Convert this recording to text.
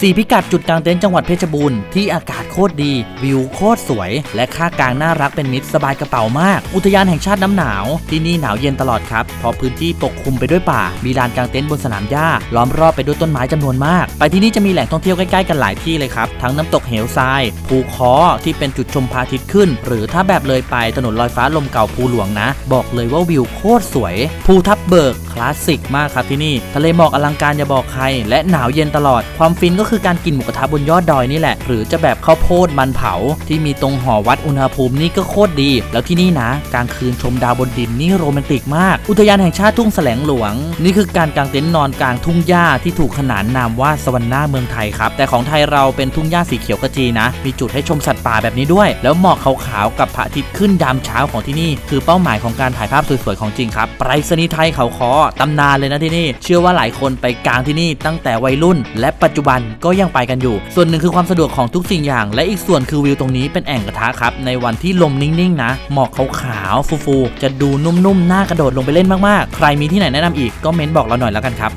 4 พิกัดจุดกลางเต็นท์จังหวัดเพชรบูรณ์ที่อากาศโคตรดี วิวโคตรสวย และค่ากลางน่ารักเป็นมิตรสบายกระเป๋ามาก อุทยานแห่งชาติน้ำหนาว ที่นี่หนาวเย็นตลอดครับเพราะพื้นที่ปกคลุมไปด้วยป่า มีลานกลางเต็นท์บนสนามหญ้าล้อมรอบไปด้วยต้นไม้จำนวนมาก ไปที่นี่จะมีแหล่งท่องเที่ยวใกล้ๆกันหลายที่เลยครับทั้งน้ำตกเหวทรายภูคอที่เป็นจุดชมพระอาทิตย์ขึ้น หรือถ้าแบบเลยไปถนนลอยฟ้าลมเก่าภูหลวงนะ บอกเลยว่าวิวโคตรสวยภูทับเบิก ลาสสิกมากครับที่นี่ ทะเลหมอกอลังการอย่าบอกใคร และหนาวเย็นตลอด ความฟินก็คือการกินหมูกระทะบนยอดดอยนี่แหละ หรือจะแบบข้าวโพดมันเผา ที่มีตรงหอวัดอุณหภูมินี่ก็โคตรดี แล้วที่นี่นะกลางคืนชมดาวบนดินนี่โรแมนติกมาก อุทยานแห่งชาติทุ่งแสลงหลวง นี่คือการกางเต็นท์นอนกลางทุ่งหญ้าที่ถูกขนานนามว่าสวรรค์หน้าเมืองไทยครับ แต่ของไทยเราเป็นทุ่งหญ้าสีเขียวกระจีนะ มีจุดให้ชมสัตว์ป่าแบบนี้ด้วย แล้วหมอกขาวๆกับพระอาทิตย์ขึ้นยามเช้าของที่นี่ คือเป้าหมายของการถ่ายภาพสวยๆของจริงครับไปรษณีย์ไทยเขาคอตำนานเลยนะที่นี่ เชื่อว่าหลายคนไปกลางที่นี่ตั้งแต่วัยรุ่น และปัจจุบันก็ยังไปกันอยู่ ส่วนหนึ่งคือความสะดวกของทุกสิ่งอย่าง และอีกส่วนคือวิวตรงนี้เป็นแอ่งกระทะครับ ในวันที่ลมนิ่งๆนะ หมอกขาวๆฟูๆจะดูนุ่มๆน่ากระโดดลงไปเล่นมากๆ ใครมีที่ไหนแนะนำอีกก็เม้นบอกเราหน่อยแล้วกันครับ